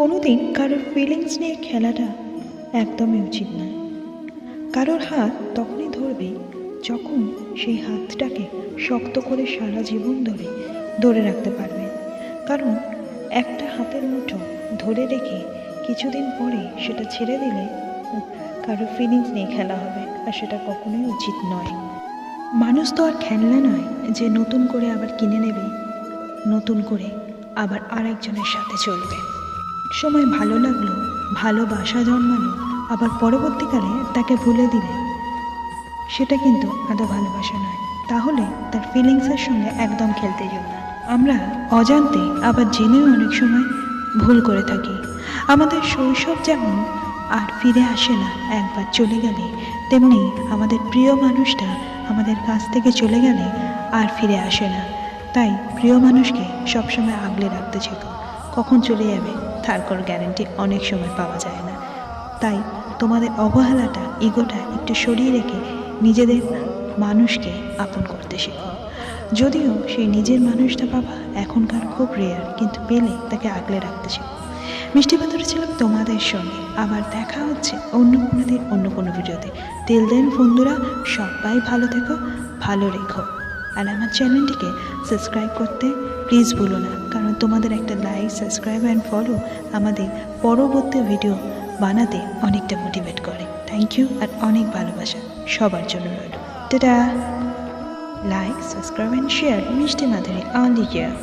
কোনোদিন কারোর ফিলিংস নিয়ে খেলাটা একদমই উচিত নয়। কারোর হাত তখনই ধরবে যখন সেই হাতটাকে শক্ত করে সারা জীবন ধরে ধরে রাখতে পারবে। কারণ একটা হাতের মুঠো ধরে রেখে কিছুদিন পরে সেটা ছেড়ে দিলে কারোর ফিলিংস নিয়ে খেলা হবে আর সেটা কখনোই উচিত নয়। মানুষ তো আর খেলনা নয় যে নতুন করে আবার কিনে নেবে, নতুন করে আবার আরেকজনের সাথে চলবে। সময় ভালো লাগল, ভালোবাসা জন্মালো, আবার পরবর্তীকালে তাকে ভুলে দিলে। সেটা কিন্তু আদৌ ভালোবাসা নয়। তাহলে তার ফিলিংসের সঙ্গে একদম খেলতে যেও না। আমরা অজান্তে আবার জেনেও অনেক সময় ভুল করে থাকি। আমাদের শৈশব যেমন আর ফিরে আসে না, একবার চলে গেলে, তেমনি আমাদের প্রিয় মানুষটা আমাদের কাছ থেকে চলে গেলে আর ফিরে আসে না। তাই প্রিয় মানুষকে সবসময় আগলে রাখতে শেখো। কখন চলে যাবে, তার কোনো গ্যারেন্টি অনেক সময় পাওয়া যায় না। তাই তোমাদের অবহেলাটা ইগোটা একটু সরিয়ে রেখে নিজেদের মানুষকে আপন করতে শেখো। যদিও সেই নিজের মানুষটা পাবা এখনকার খুব রেয়ার কিন্তু পেলে তাকে আগলে রাখতে শেখো। মিষ্টি পাথরে ছিলাম তোমাদের সঙ্গে, আবার দেখা হচ্ছে অন্য কোনো দিন অন্য কোনো ভিডিওতে। তেল দেন বন্ধুরা, সবাই ভালো থেকো, ভালো রেখো। আর আমার চ্যানেলটিকে সাবস্ক্রাইব করতে প্লিজ ভুলো না, কারণ তোমাদের একটা লাইক সাবস্ক্রাইব অ্যান্ড ফলো আমাদের পরবর্তী ভিডিও বানাতে অনেকটা মোটিভেট করে। থ্যাংক ইউ আর অনেক ভালোবাসা সবার জন্য রইল। Tata! Like subscribe and share মিষ্টি মাধুরী অনলি কেয়ার